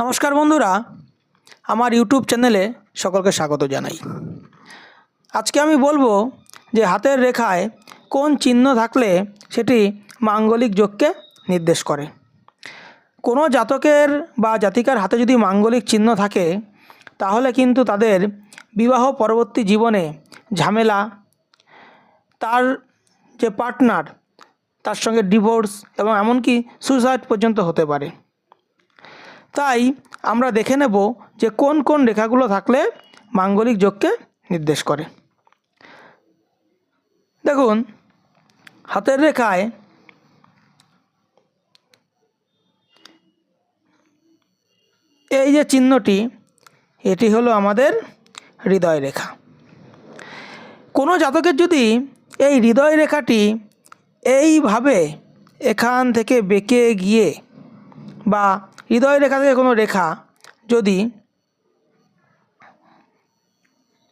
নমস্কার বন্ধুরা, আমার ইউটিউব চ্যানেলে সকলকে স্বাগত জানাই। আজকে আমি বলব যে হাতের রেখায় কোন চিহ্ন থাকলে সেটি মাঙ্গলিক যোগকে নির্দেশ করে। কোনো জাতকের বা জাতিকার হাতে যদি মাঙ্গলিক চিহ্ন থাকে, তাহলে কিন্তু তাদের বিবাহ পরবর্তী জীবনে ঝামেলা, তার যে পার্টনার, তার সঙ্গে ডিভোর্স এবং এমনকি সুইসাইড পর্যন্ত হতে পারে। তাই আমরা দেখে নেব যে কোন কোন রেখাগুলো থাকলে মাঙ্গলিক যোগকে নির্দেশ করে। দেখুন, হাতের রেখায় এই যে চিহ্নটি, এটি হলো আমাদের হৃদয় রেখা। কোনো জাতকের যদি এই হৃদয় রেখাটি এইভাবে এখান থেকে বেঁকে গিয়ে বা হৃদয় রেখা থেকে কোনো রেখা যদি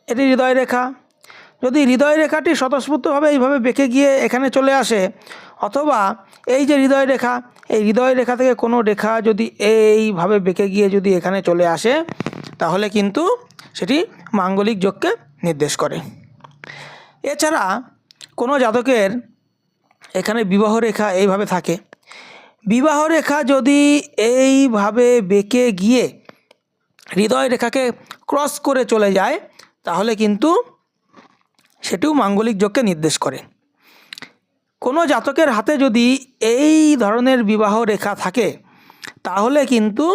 এটি হৃদয় রেখা, যদি হৃদয় রেখাটি স্বতঃস্ফূর্তভাবে এইভাবে বেঁকে গিয়ে এখানে চলে আসে, অথবা এই যে হৃদয় রেখা, এই হৃদয় রেখা থেকে কোনো রেখা যদি এইভাবে বেঁকে গিয়ে যদি এখানে চলে আসে, তাহলে কিন্তু সেটি মাঙ্গলিক যোগকে নির্দেশ করে। এছাড়া কোনো জাতকের এখানে বিবাহ রেখা এইভাবে থাকে বিবাহ রেখা যদি এইভাবে বেঁকে গিয়ে হৃদয় রেখাকে ক্রস করে চলে যায়, তাহলে কিন্তু সেটিও মাঙ্গলিক যোগকে নির্দেশ করে। কোনো জাতকের হাতে যদি এই ধরনের বিবাহ রেখা থাকে, তাহলে কিন্তু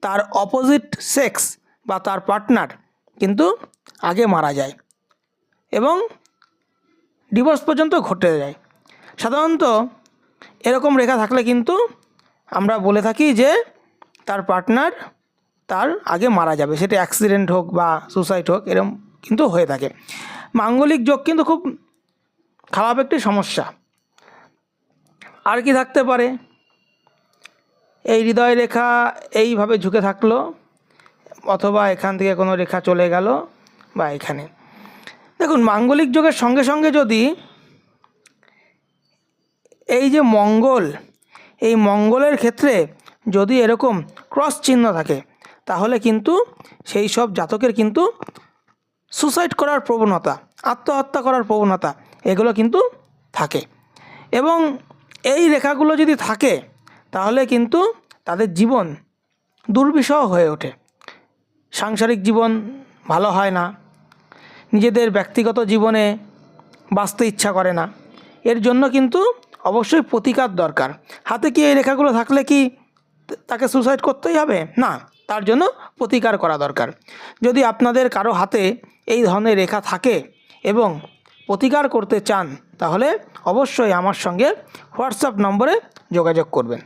তার অপোজিট সেক্স বা তার পার্টনার কিন্তু আগে মারা যায় এবং ডিভোর্স পর্যন্ত ঘটে যায়। সাধারণত এরকম রেখা থাকলে কিন্তু আমরা বলে থাকি যে তার পার্টনার তার আগে মারা যাবে। সেটা অ্যাক্সিডেন্ট হোক বা সুসাইড হোক এরকম কিন্তু হয়ে থাকে। মাঙ্গলিক যোগ কিন্তু খুব খারাপ একটি সমস্যা। আর কি থাকতে পারে? এই হৃদয় রেখা এইভাবে ঝুঁকে থাকল, অথবা এখান থেকে কোনো রেখা চলে গেল বা এখানে। দেখুন, মাঙ্গলিক যোগের সঙ্গে সঙ্গে যদি এই যে মঙ্গল, এই মঙ্গলের ক্ষেত্রে যদি এরকম ক্রস চিহ্ন থাকে, তাহলে কিন্তু সেই সব জাতকের কিন্তু সুসাইড করার প্রবণতা, আত্মহত্যা করার প্রবণতা এগুলো কিন্তু থাকে। এবং এই রেখাগুলো যদি থাকে, তাহলে কিন্তু তাদের জীবন দুর্বিষহ হয়ে ওঠে। সাংসারিক জীবন ভালো হয় না, নিজেদের ব্যক্তিগত জীবনে বাঁচতে ইচ্ছা করে না। এর জন্য কিন্তু অবশ্যই প্রতিকার দরকার। হাতে কি এই রেখাগুলো থাকলে কি তাকে সুসাইড করতেই হবে? না, তার জন্য প্রতিকার করা দরকার। যদি আপনাদের কারও হাতে এই ধরনের রেখা থাকে এবং প্রতিকার করতে চান, তাহলে অবশ্যই আমার সঙ্গে হোয়াটসঅ্যাপ নম্বরে যোগাযোগ করবেন।